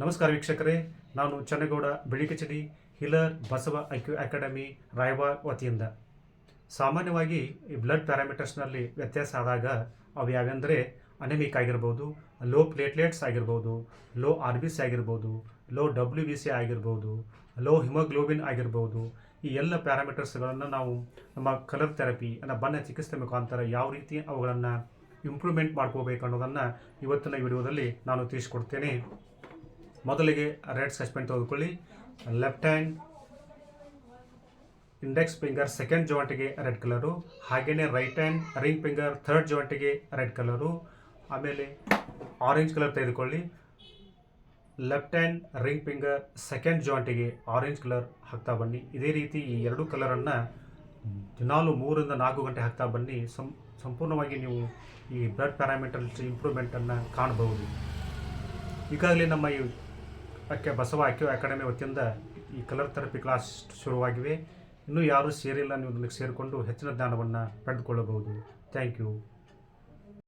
ನಮಸ್ಕಾರ ವೀಕ್ಷಕರೇ. ನಾನು ಚನ್ನಗೌಡ ಬೆಳಿಕಚಡಿ ಹಿಲರ್, ಬಸವ ಐಕ್ಯೂ ಅಕಾಡೆಮಿ ರಾಯಬಾಗ್ ವತಿಯಿಂದ. ಸಾಮಾನ್ಯವಾಗಿ ಈ ಬ್ಲಡ್ ಪ್ಯಾರಾಮೀಟರ್ಸ್ನಲ್ಲಿ ವ್ಯತ್ಯಾಸ ಆದಾಗ ಅವು ಯಾವೆಂದರೆ ಅನೆಮಿಕ್ ಆಗಿರ್ಬೋದು, ಲೋ ಪ್ಲೇಟ್ಲೆಟ್ಸ್ ಆಗಿರ್ಬೋದು, ಲೋ ಆರ್ ಬಿ ಸಿ ಆಗಿರ್ಬೋದು, ಲೋ ಡಬ್ಲ್ಯೂ ಬಿ ಸಿ ಆಗಿರ್ಬೋದು, ಲೋ ಹಿಮೋಗ್ಲೋಬಿನ್ ಆಗಿರ್ಬೋದು, ಈ ಎಲ್ಲ ಪ್ಯಾರಾಮೀಟರ್ಸ್ಗಳನ್ನು ನಾವು ನಮ್ಮ ಕಲರ್ ಥೆರಪಿ ಅನ್ನೋ ಬಣ್ಣ ಚಿಕಿತ್ಸೆ ಮುಖಾಂತರ ಯಾವ ರೀತಿ ಅವುಗಳನ್ನು ಇಂಪ್ರೂವ್ಮೆಂಟ್ ಮಾಡ್ಕೋಬೇಕು ಅನ್ನೋದನ್ನು ಇವತ್ತಿನ ವಿಡಿಯೋದಲ್ಲಿ ನಾನು ತಿಳಿಸ್ಕೊಡ್ತೇನೆ. ಮೊದಲಿಗೆ ರೆಡ್ ಸಸ್ಪೆಂಡ್ ತೆಗೆದುಕೊಳ್ಳಿ. Left hand index finger second ಜಾಯಿಂಟಿಗೆ red colour. ಹಾಗೆಯೇ right hand ring finger third ಜಾಯಿಂಟಿಗೆ red colour. ಆಮೇಲೆ ಆರೆಂಜ್ ಕಲರ್ ತೆಗೆದುಕೊಳ್ಳಿ. Left hand ring finger second ಜಾಯಿಂಟಿಗೆ orange colour ಹಾಕ್ತಾ ಬನ್ನಿ. ಇದೇ ರೀತಿ ಈ ಎರಡು ಕಲರನ್ನು ದಿನಾಲು ಮೂರರಿಂದ ನಾಲ್ಕು ಗಂಟೆ ಹಾಕ್ತಾ ಬನ್ನಿ. ಸಂಪೂರ್ಣವಾಗಿ ನೀವು ಈ ಬ್ಲಡ್ ಪ್ಯಾರಾಮೀಟರ್ ಇಂಪ್ರೂವ್ಮೆಂಟನ್ನು ಕಾಣಬಹುದು. ಈಗಾಗಲೇ ನಮ್ಮ ಈ ಅಕ್ಕೆ ಬಸವ ಆಕ್ಯೋ ಅಕಾಡೆಮಿ ವತಿಯಿಂದ ಈ ಕಲರ್ ಥೆರಪಿ ಕ್ಲಾಸ್ ಶುರುವಾಗಿವೆ. ಇನ್ನೂ ಯಾರೂ ಸೇರಿಲ್ಲ ನೀವು ಅದಕ್ಕೆ ಸೇರಿಕೊಂಡು ಹೆಚ್ಚಿನ ಜ್ಞಾನವನ್ನು ಪಡೆದುಕೊಳ್ಳಬಹುದು. Thank you